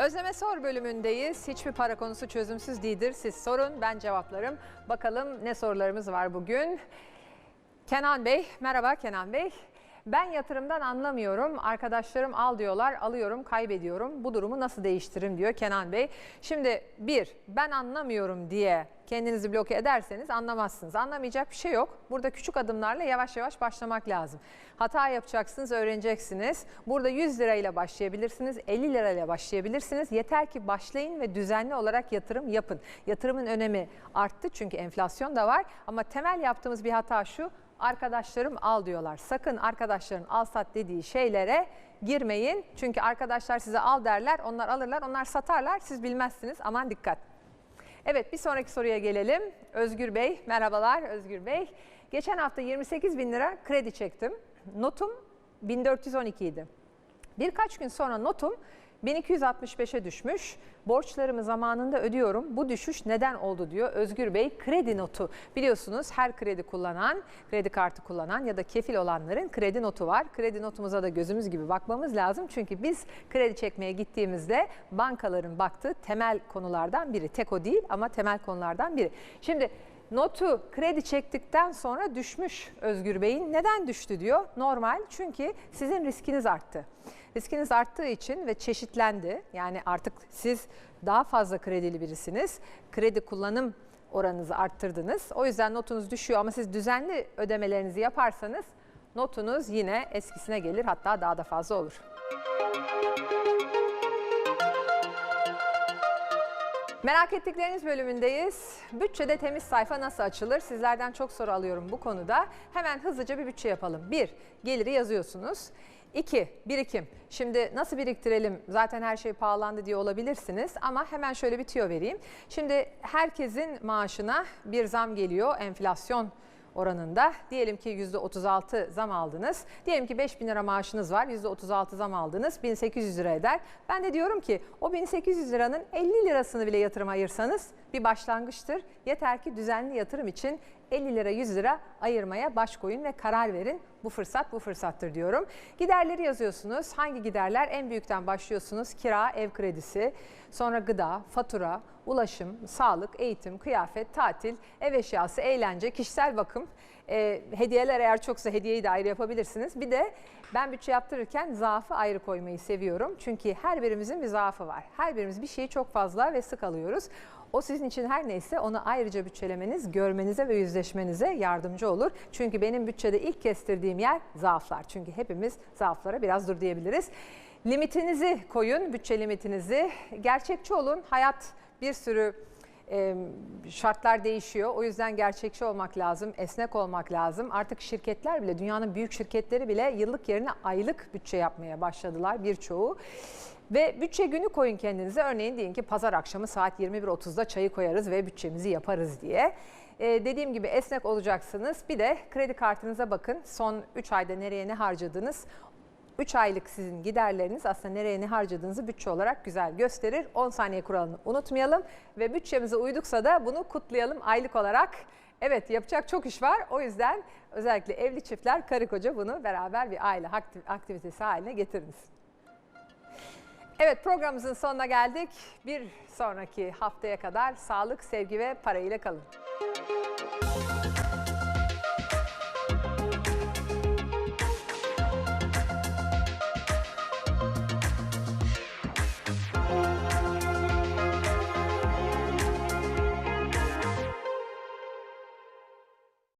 Özleme Sor bölümündeyiz. Hiçbir para konusu çözümsüz değildir. Siz sorun, ben cevaplarım. Bakalım ne sorularımız var bugün. Kenan Bey, merhaba Kenan Bey. Ben yatırımdan anlamıyorum. Arkadaşlarım al diyorlar, alıyorum, kaybediyorum. Bu durumu nasıl değiştiririm diyor Kenan Bey. Şimdi bir, ben anlamıyorum diye kendinizi bloke ederseniz anlamazsınız. Anlamayacak bir şey yok. Burada küçük adımlarla yavaş yavaş başlamak lazım. Hata yapacaksınız, öğreneceksiniz. Burada 100 lirayla başlayabilirsiniz, 50 lirayla başlayabilirsiniz. Yeter ki başlayın ve düzenli olarak yatırım yapın. Yatırımın önemi arttı çünkü enflasyon da var. Ama temel yaptığımız bir hata şu, arkadaşlarım al diyorlar. Sakın arkadaşların al sat dediği şeylere girmeyin. Çünkü arkadaşlar size al derler, onlar alırlar, onlar satarlar. Siz bilmezsiniz. Aman dikkat. Evet bir sonraki soruya gelelim. Özgür Bey, merhabalar Özgür Bey. Geçen hafta 28 bin lira kredi çektim. Notum 1412 idi. Birkaç gün sonra notum 1265'e düşmüş. Borçlarımı zamanında ödüyorum. Bu düşüş neden oldu diyor Özgür Bey. Kredi notu biliyorsunuz her kredi kullanan, kredi kartı kullanan ya da kefil olanların kredi notu var. Kredi notumuza da gözümüz gibi bakmamız lazım. Çünkü biz kredi çekmeye gittiğimizde bankaların baktığı temel konulardan biri. Tek o değil ama temel konulardan biri. Şimdi Notu kredi çektikten sonra düşmüş Özgür Bey'in. Neden düştü diyor? Normal çünkü sizin riskiniz arttı. Riskiniz arttığı için ve çeşitlendi. Yani artık siz daha fazla kredili birisiniz. Kredi kullanım oranınızı arttırdınız. O yüzden notunuz düşüyor ama siz düzenli ödemelerinizi yaparsanız notunuz yine eskisine gelir hatta daha da fazla olur. Merak ettikleriniz bölümündeyiz. Bütçede temiz sayfa nasıl açılır? Sizlerden çok soru alıyorum bu konuda. Hemen hızlıca bir bütçe yapalım. Bir, geliri yazıyorsunuz. İki, birikim. Şimdi nasıl biriktirelim? Zaten her şey pahalandı diye olabilirsiniz ama hemen şöyle bir tüyo vereyim. Şimdi herkesin maaşına bir zam geliyor enflasyon oranında. Diyelim ki %36 zam aldınız. Diyelim ki 5000 lira maaşınız var. %36 zam aldınız. 1800 lira eder. Ben de diyorum ki o 1800 liranın 50 lirasını bile yatırım ayırsanız bir başlangıçtır. Yeter ki düzenli yatırım için 50 lira 100 lira ayırmaya baş koyun ve karar verin. Bu fırsat bu fırsattır diyorum. Giderleri yazıyorsunuz. Hangi giderler? En büyükten başlıyorsunuz. Kira, ev kredisi, sonra gıda, fatura, ulaşım, sağlık, eğitim, kıyafet, tatil, ev eşyası, eğlence, kişisel bakım. E, hediyeler eğer çoksa hediyeyi de ayrı yapabilirsiniz. Bir de ben bütçe yaptırırken zaafı ayrı koymayı seviyorum. Çünkü her birimizin bir zaafı var. Her birimiz bir şeyi çok fazla ve sık alıyoruz. O sizin için her neyse onu ayrıca bütçelemeniz, görmenize ve yüzleşmenize yardımcı olur. Çünkü benim bütçede ilk kestirdiğim yer zaaflar. Çünkü hepimiz zaaflara biraz dur diyebiliriz. Limitinizi koyun, bütçe limitinizi. Gerçekçi olun. Hayat bir sürü e, şartlar değişiyor. O yüzden gerçekçi olmak lazım, esnek olmak lazım. Artık şirketler bile, dünyanın büyük şirketleri bile yıllık yerine aylık bütçe yapmaya başladılar birçoğu. Ve bütçe günü koyun kendinize. Örneğin deyin ki pazar akşamı saat 21.30'da çayı koyarız ve bütçemizi yaparız diye. Ee, dediğim gibi esnek olacaksınız. Bir de kredi kartınıza bakın. Son 3 ayda nereye ne harcadınız? 3 aylık sizin giderleriniz aslında nereye ne harcadığınızı bütçe olarak güzel gösterir. 10 saniye kuralını unutmayalım ve bütçemize uyduksa da bunu kutlayalım aylık olarak. Evet yapacak çok iş var. O yüzden özellikle evli çiftler karı koca bunu beraber bir aile aktivitesi haline getiriniz. Evet programımızın sonuna geldik. Bir sonraki haftaya kadar sağlık, sevgi ve para ile kalın.